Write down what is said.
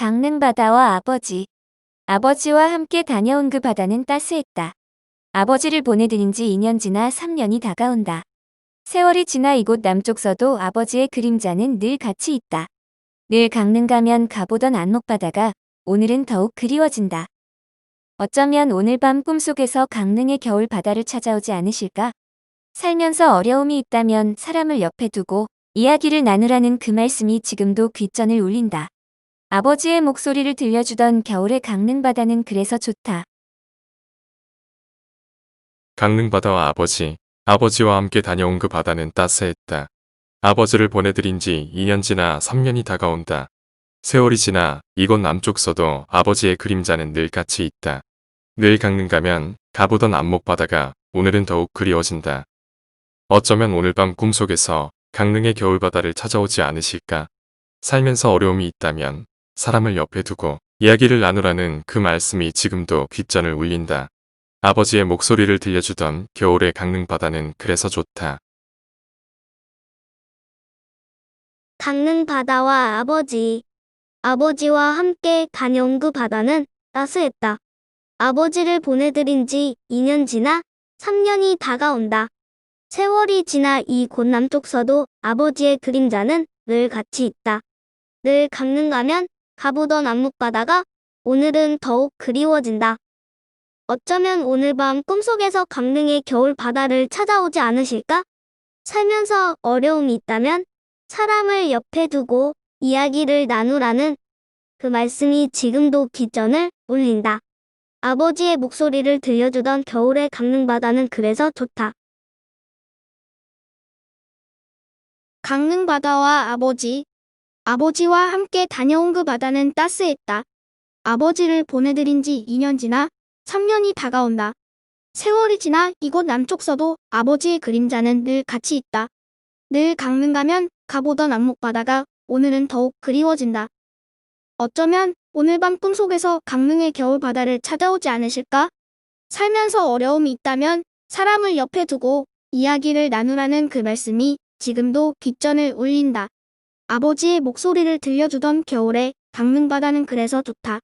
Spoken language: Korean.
강릉 바다와 아버지. 아버지와 함께 다녀온 그 바다는 따스했다. 아버지를 보내드린 지 2년 지나 3년이 다가온다. 세월이 지나 이곳 남쪽서도 아버지의 그림자는 늘 같이 있다. 늘 강릉 가면 가보던 안목바다가 오늘은 더욱 그리워진다. 어쩌면 오늘 밤 꿈속에서 강릉의 겨울 바다를 찾아오지 않으실까? 살면서 어려움이 있다면 사람을 옆에 두고 이야기를 나누라는 그 말씀이 지금도 귓전을 울린다. 아버지의 목소리를 들려주던 겨울의 강릉 바다는 그래서 좋다. 강릉 바다와 아버지, 아버지와 함께 다녀온 그 바다는 따스했다. 아버지를 보내드린 지 2년 지나 3년이 다가온다. 세월이 지나 이곳 남쪽서도 아버지의 그림자는 늘 같이 있다. 늘 강릉 가면 가보던 안목 바다가 오늘은 더욱 그리워진다. 어쩌면 오늘 밤 꿈속에서 강릉의 겨울바다를 찾아오지 않으실까? 살면서 어려움이 있다면 사람을 옆에 두고 이야기를 나누라는 그 말씀이 지금도 귓전을 울린다. 아버지의 목소리를 들려주던 겨울의 강릉 바다는 그래서 좋다. 강릉 바다와 아버지. 아버지와 함께 다녀온 그 바다는 따스했다. 아버지를 보내드린 지 2년 지나 3년이 다가온다. 세월이 지나 이곳 남쪽서도 아버지의 그림자는 늘 같이 있다. 늘 강릉 가면 가보던 안목바다가 오늘은 더욱 그리워진다. 어쩌면 오늘 밤 꿈속에서 강릉의 겨울 바다를 찾아오지 않으실까? 살면서 어려움이 있다면 사람을 옆에 두고 이야기를 나누라는 그 말씀이 지금도 귓전을 울린다. 아버지의 목소리를 들려주던 겨울의 강릉 바다는 그래서 좋다. 강릉 바다와 아버지. 아버지와 함께 다녀온 그 바다는 따스했다. 아버지를 보내드린 지 2년 지나 3년이 다가온다. 세월이 지나 이곳 남쪽서도 아버지의 그림자는 늘 같이 있다. 늘 강릉 가면 가보던 안목바다가 오늘은 더욱 그리워진다. 어쩌면 오늘 밤 꿈속에서 강릉의 겨울 바다를 찾아오지 않으실까? 살면서 어려움이 있다면 사람을 옆에 두고 이야기를 나누라는 그 말씀이 지금도 귓전을 울린다. 아버지의 목소리를 들려주던 겨울에 강릉 바다는 그래서 좋다.